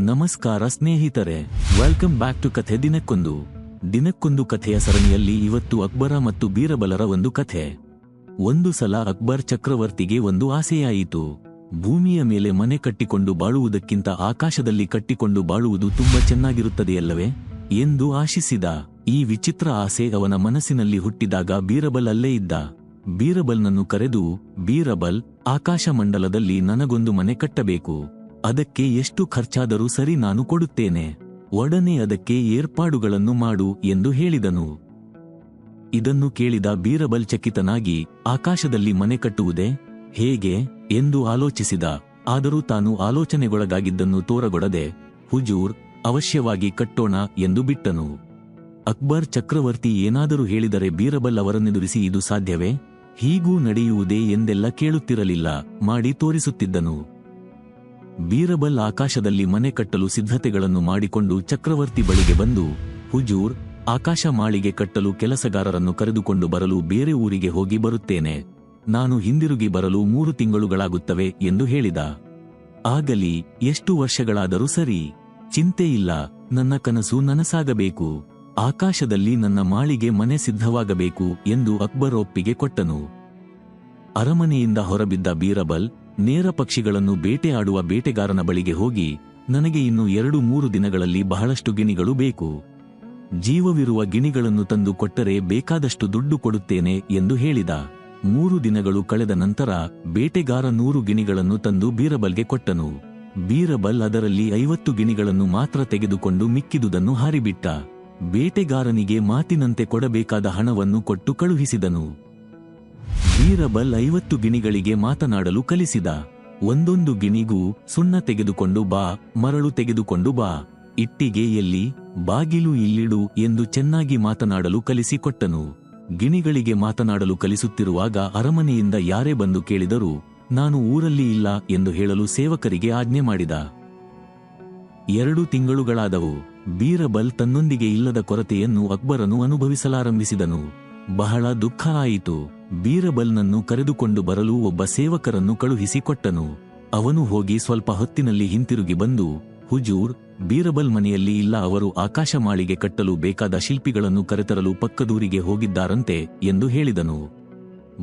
ನಮಸ್ಕಾರ ಸ್ನೇಹಿತರೆ welcome back to ಕಥೆ ದಿನಕ್ಕೊಂದು. ದಿನಕ್ಕೊಂದು ಕಥೆಯ ಸರಣಿಯಲ್ಲಿ ಇವತ್ತು ಅಕ್ಬರ ಮತ್ತು ಬೀರಬಲರ ಒಂದು ಕಥೆ. ಒಂದು ಸಲ ಅಕ್ಬರ್ ಚಕ್ರವರ್ತಿಗೆ ಒಂದು ಆಸೆಯಾಯಿತು. ಭೂಮಿಯ ಮೇಲೆ ಮನೆ ಕಟ್ಟಿಕೊಂಡು ಬಾಳುವುದಕ್ಕಿಂತ ಆಕಾಶದಲ್ಲಿ ಕಟ್ಟಿಕೊಂಡು ಬಾಳುವುದು ತುಂಬಾ ಚೆನ್ನಾಗಿರುತ್ತದೆಯಲ್ಲವೇ? ಎಂದು ಆಶಿಸಿದ ಈ ವಿಚಿತ್ರ ಆಸೆ ಅವನ ಮನಸ್ಸಿನಲ್ಲಿ ಹುಟ್ಟಿದಾಗ ಬೀರಬಲ್ ಅಲ್ಲೇ ಇದ್ದ. ಬೀರಬಲ್ನನ್ನು ಕರೆದು, ಬೀರಬಲ್ ಆಕಾಶ ಮಂಡಲದಲ್ಲಿ ನನಗೊಂದು ಮನೆ ಕಟ್ಟಬೇಕು. ಅದಕ್ಕೆ ಎಷ್ಟು ಖರ್ಚಾದರೂ ಸರಿ ನಾನು ಕೊಡುತ್ತೇನೆ. ಒಡನೆ ಅದಕ್ಕೆ ಏರ್ಪಾಡುಗಳನ್ನು ಮಾಡು ಎಂದು ಹೇಳಿದನು. ಇದನ್ನು ಕೇಳಿದ ಬೀರಬಲ್ ಚಕಿತನಾಗಿ, ಆಕಾಶದಲ್ಲಿ ಮನೆ ಕಟ್ಟುವುದೇ? ಹೇಗೆ? ಎಂದು ಆಲೋಚಿಸಿದ. ಆದರೂ ತಾನು ಆಲೋಚನೆಗೊಳಗಾಗಿದ್ದನ್ನು ತೋರಗೊಡದೆ, ಹುಜೂರ್, ಅವಶ್ಯವಾಗಿ ಕಟ್ಟೋಣ ಎಂದು ಬಿಟ್ಟನು. ಅಕ್ಬರ್ ಚಕ್ರವರ್ತಿ ಏನಾದರೂ ಹೇಳಿದರೆ ಬೀರಬಲ್ ಅವರನ್ನೆದುರಿಸಿ, ಇದು ಸಾಧ್ಯವೇ? ಹೀಗೂ ನಡೆಯುವುದೇ? ಎಂದೆಲ್ಲ ಕೇಳುತ್ತಿರಲಿಲ್ಲ. ಮಾಡಿ ತೋರಿಸುತ್ತಿದ್ದನು. ಬೀರಬಲ್ ಆಕಾಶದಲ್ಲಿ ಮನೆ ಕಟ್ಟಲು ಸಿದ್ಧತೆಗಳನ್ನು ಮಾಡಿಕೊಂಡು ಚಕ್ರವರ್ತಿ ಬಳಿಗೆ ಬಂದು, ಹುಜೂರ್, ಆಕಾಶ ಮಾಳಿಗೆ ಕಟ್ಟಲು ಕೆಲಸಗಾರರನ್ನು ಕರೆದುಕೊಂಡು ಬರಲು ಬೇರೆ ಊರಿಗೆ ಹೋಗಿ ಬರುತ್ತೇನೆ. ನಾನು ಹಿಂದಿರುಗಿ ಬರಲು ಮೂರು ತಿಂಗಳುಗಳಾಗುತ್ತವೆ, ಎಂದು ಹೇಳಿದ. ಆಗಲಿ, ಎಷ್ಟು ವರ್ಷಗಳಾದರೂ ಸರಿ. ಚಿಂತೆ ಇಲ್ಲ. ನನ್ನ ಕನಸು ನನಸಾಗಬೇಕು. ಆಕಾಶದಲ್ಲಿ ನನ್ನ ಮಾಳಿಗೆ ಮನೆ ಸಿದ್ಧವಾಗಬೇಕು, ಎಂದು ಅಕ್ಬರ್ ಒಪ್ಪಿಗೆ ಕೊಟ್ಟನು. ಅರಮನೆಯಿಂದ ಹೊರಬಿದ್ದ ಬೀರಬಲ್ ನೇರ ಪಕ್ಷಿಗಳನ್ನು ಬೇಟೆಯಾಡುವ ಬೇಟೆಗಾರನ ಬಳಿಗೆ ಹೋಗಿ, ನನಗೆ ಇನ್ನು ಎರಡು ಮೂರು ದಿನಗಳಲ್ಲಿ ಬಹಳಷ್ಟು ಗಿಣಿಗಳು ಬೇಕು. ಜೀವವಿರುವ ಗಿಣಿಗಳನ್ನು ತಂದು ಕೊಟ್ಟರೆ ಬೇಕಾದಷ್ಟು ದುಡ್ಡು ಕೊಡುತ್ತೇನೆ ಎಂದು ಹೇಳಿದ. ಮೂರು ದಿನಗಳು ಕಳೆದ ನಂತರ ಬೇಟೆಗಾರ ನೂರು ಗಿಣಿಗಳನ್ನು ತಂದು ಬೀರಬಲ್ಗೆ ಕೊಟ್ಟನು. ಬೀರಬಲ್ ಅದರಲ್ಲಿ ಐವತ್ತು ಗಿಣಿಗಳನ್ನು ಮಾತ್ರ ತೆಗೆದುಕೊಂಡು ಮಿಕ್ಕಿದುದನ್ನು ಹಾರಿಬಿಟ್ಟ. ಬೇಟೆಗಾರನಿಗೆ ಮಾತಿನಂತೆ ಕೊಡಬೇಕಾದ ಹಣವನ್ನು ಕೊಟ್ಟು ಕಳುಹಿಸಿದನು. ಬೀರಬಲ್ ಐವತ್ತು ಗಿಣಿಗಳಿಗೆ ಮಾತನಾಡಲು ಕಲಿಸಿದ. ಒಂದೊಂದು ಗಿಣಿಗೂ ಸುಣ್ಣ ತೆಗೆದುಕೊಂಡು ಬಾ, ಮರಳು ತೆಗೆದುಕೊಂಡು ಬಾ. ಇಟ್ಟಿಗೆಯಲ್ಲಿ, ಬಾಗಿಲು ಇಲ್ಲಿಡು ಎಂದು ಚೆನ್ನಾಗಿ ಮಾತನಾಡಲು ಕಲಿಸಿಕೊಟ್ಟನು. ಗಿಣಿಗಳಿಗೆ ಮಾತನಾಡಲು ಕಲಿಸುತ್ತಿರುವಾಗ ಅರಮನೆಯಿಂದ ಯಾರೇ ಬಂದು ಕೇಳಿದರೂ, ನಾನು ಊರಲ್ಲಿ ಇಲ್ಲ ಎಂದು ಹೇಳಲು ಸೇವಕರಿಗೆ ಆಜ್ಞೆ ಮಾಡಿದ. ಎರಡು ತಿಂಗಳುಗಳಾದವು, ಬೀರಬಲ್ ತನ್ನೊಂದಿಗೆ ಇಲ್ಲದ ಕೊರತೆಯನ್ನು ಅಕ್ಬರನು ಅನುಭವಿಸಲಾರಂಭಿಸಿದನು. ಬಹಳ ದುಃಖ ಆಯಿತು. ಬೀರಬಲ್ನನ್ನು ಕರೆದುಕೊಂಡು ಬರಲು ಒಬ್ಬ ಸೇವಕರನ್ನು ಕಳುಹಿಸಿಕೊಟ್ಟನು. ಅವನು ಹೋಗಿ ಸ್ವಲ್ಪ ಹೊತ್ತಿನಲ್ಲಿ ಹಿಂತಿರುಗಿ ಬಂದು, ಹುಜೂರ್, ಬೀರಬಲ್ ಮನೆಯಲ್ಲಿ ಇಲ್ಲ, ಅವರು ಆಕಾಶ ಮಾಳಿಗೆ ಕಟ್ಟಲು ಬೇಕಾದ ಶಿಲ್ಪಿಗಳನ್ನು ಕರೆತರಲು ಪಕ್ಕದೂರಿಗೆ ಹೋಗಿದ್ದಾರಂತೆ, ಎಂದು ಹೇಳಿದನು.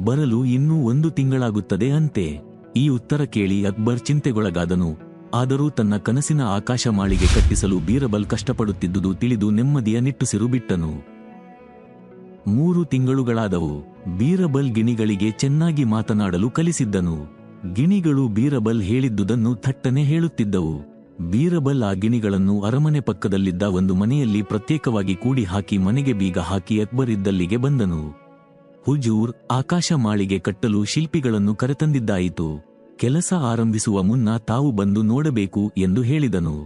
ಬರಲು ಇನ್ನೂ ಒಂದು ತಿಂಗಳಾಗುತ್ತದೆ ಅಂತೆ, ಈ ಉತ್ತರ ಕೇಳಿ ಅಕ್ಬರ್ ಚಿಂತೆಗೊಳಗಾದನು. ಆದರೂ ತನ್ನ ಕನಸಿನ ಆಕಾಶ ಮಾಳಿಗೆ ಕಟ್ಟಿಸಲು ಬೀರಬಲ್ ಕಷ್ಟಪಡುತ್ತಿದ್ದುದು ತಿಳಿದು ನೆಮ್ಮದಿಯ ನಿಟ್ಟುಸಿರು ಬಿಟ್ಟನು. ಮೂರು ತಿಂಗಳುಗಳಾದವು, ಬೀರಬಲ್ ಗಿಣಿಗಳಿಗೆ ಚೆನ್ನಾಗಿ ಮಾತನಾಡಲು ಕಲಿಸಿದ್ದನು. ಗಿಣಿಗಳು ಬೀರಬಲ್ ಹೇಳಿದ್ದುದನ್ನು ಥಟ್ಟನೆ ಹೇಳುತ್ತಿದ್ದವು. ಬೀರಬಲ್ ಆ ಗಿಣಿಗಳನ್ನು ಅರಮನೆ ಪಕ್ಕದಲ್ಲಿದ್ದ ಒಂದು ಮನೆಯಲ್ಲಿ ಪ್ರತ್ಯೇಕವಾಗಿ ಕೂಡಿ ಹಾಕಿ ಮನೆಗೆ ಬೀಗ ಹಾಕಿ ಅಕ್ಬರ್ ಇದ್ದಲ್ಲಿಗೆ ಬಂದನು. ಹುಜೂರ್ ಆಕಾಶ ಮಾಳಿಗೆ ಕಟ್ಟಲು ಶಿಲ್ಪಿಗಳನ್ನು ಕರೆತಂದಿದ್ದಾಯಿತು. ಕೆಲಸ ಆರಂಭಿಸುವ ಮುನ್ನ ತಾವು ಬಂದು ನೋಡಬೇಕು ಎಂದು ಹೇಳಿದನು.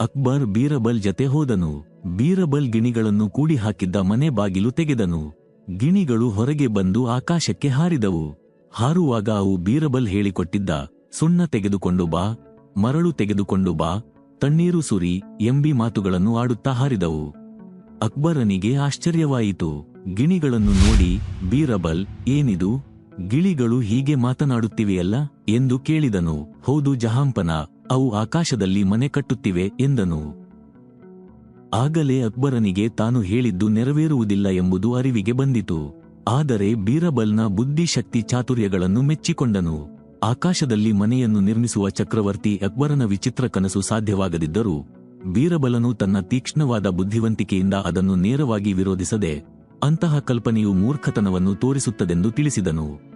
ಅಕ್ಬರ್ ಬೀರಬಲ್ ಜತೆ ಹೋದನು. ಬೀರಬಲ್ ಗಿಣಿಗಳನ್ನು ಕೂಡಿ ಹಾಕಿದ್ದ ಮನೆ ಬಾಗಿಲು ತೆಗೆದನು. ಗಿಣಿಗಳು ಹೊರಗೆ ಬಂದು ಆಕಾಶಕ್ಕೆ ಹಾರಿದವು. ಹಾರುವಾಗ ಅವು ಬೀರಬಲ್ ಹೇಳಿಕೊಟ್ಟಿದ್ದ, ಸುಣ್ಣ ತೆಗೆದುಕೊಂಡು ಬಾ, ಮರಳು ತೆಗೆದುಕೊಂಡು ಬಾ, ತಣ್ಣೀರು ಸುರಿ, ಎಂಬಿ ಮಾತುಗಳನ್ನು ಆಡುತ್ತಾ ಹಾರಿದವು. ಅಕ್ಬರನಿಗೆ ಆಶ್ಚರ್ಯವಾಯಿತು. ಗಿಣಿಗಳನ್ನು ನೋಡಿ, ಬೀರಬಲ್, ಏನಿದು? ಗಿಳಿಗಳು ಹೀಗೆ ಮಾತನಾಡುತ್ತಿವೆಯಲ್ಲ? ಎಂದು ಕೇಳಿದನು. ಹೌದು ಜಹಾಂಪನ, ಅವು ಆಕಾಶದಲ್ಲಿ ಮನೆ ಕಟ್ಟುತ್ತಿವೆ ಎಂದನು. ಆಗಲೇ ಅಕ್ಬರನಿಗೆ ತಾನು ಹೇಳಿದ್ದು ನೆರವೇರುವುದಿಲ್ಲ ಎಂಬುದು ಅರಿವಿಗೆ ಬಂದಿತು. ಆದರೆ ಬೀರಬಲ್ನ ಬುದ್ಧಿಶಕ್ತಿ ಚಾತುರ್ಯಗಳನ್ನು ಮೆಚ್ಚಿಕೊಂಡನು. ಆಕಾಶದಲ್ಲಿ ಮನೆಯನ್ನು ನಿರ್ಮಿಸುವ ಚಕ್ರವರ್ತಿ ಅಕ್ಬರನ ವಿಚಿತ್ರ ಕನಸು ಸಾಧ್ಯವಾಗದಿದ್ದರೂ, ಬೀರಬಲನು ತನ್ನ ತೀಕ್ಷ್ಣವಾದ ಬುದ್ಧಿವಂತಿಕೆಯಿಂದ ಅದನ್ನು ನೇರವಾಗಿ ವಿರೋಧಿಸದೆ, ಅಂತಹ ಕಲ್ಪನೆಯು ಮೂರ್ಖತನವನ್ನು ತೋರಿಸುತ್ತದೆಂದು ತಿಳಿಸಿದನು.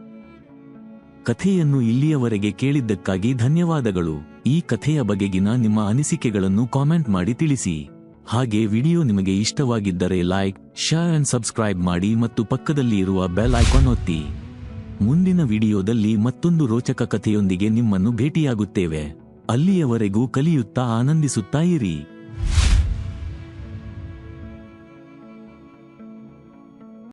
ಕಥೆಯನ್ನು ಇಲ್ಲಿಯವರೆಗೆ ಕೇಳಿದ್ದಕ್ಕಾಗಿ ಧನ್ಯವಾದಗಳು. ಈ ಕಥೆಯ ಬಗೆಗಿನ ನಿಮ್ಮ ಅನಿಸಿಕೆಗಳನ್ನು ಕಾಮೆಂಟ್ ಮಾಡಿ ತಿಳಿಸಿ. ಹಾಗೆ ವಿಡಿಯೋ ನಿಮಗೆ ಇಷ್ಟವಾಗಿದ್ದರೆ ಲೈಕ್, ಶೇರ್ ಅಂಡ್ ಸಬ್ಸ್ಕ್ರೈಬ್ ಮಾಡಿ ಮತ್ತು ಪಕ್ಕದಲ್ಲಿ ಇರುವ ಬೆಲ್ ಐಕಾನ್ ಒತ್ತಿ. ಮುಂದಿನ ವಿಡಿಯೋದಲ್ಲಿ ಮತ್ತೊಂದು ರೋಚಕ ಕಥೆಯೊಂದಿಗೆ ನಿಮ್ಮನ್ನು ಭೇಟಿಯಾಗುತ್ತೇವೆ. ಅಲ್ಲಿಯವರೆಗೂ ಕಲಿಯುತ್ತಾ ಆನಂದಿಸುತ್ತಾ ಇರಿ.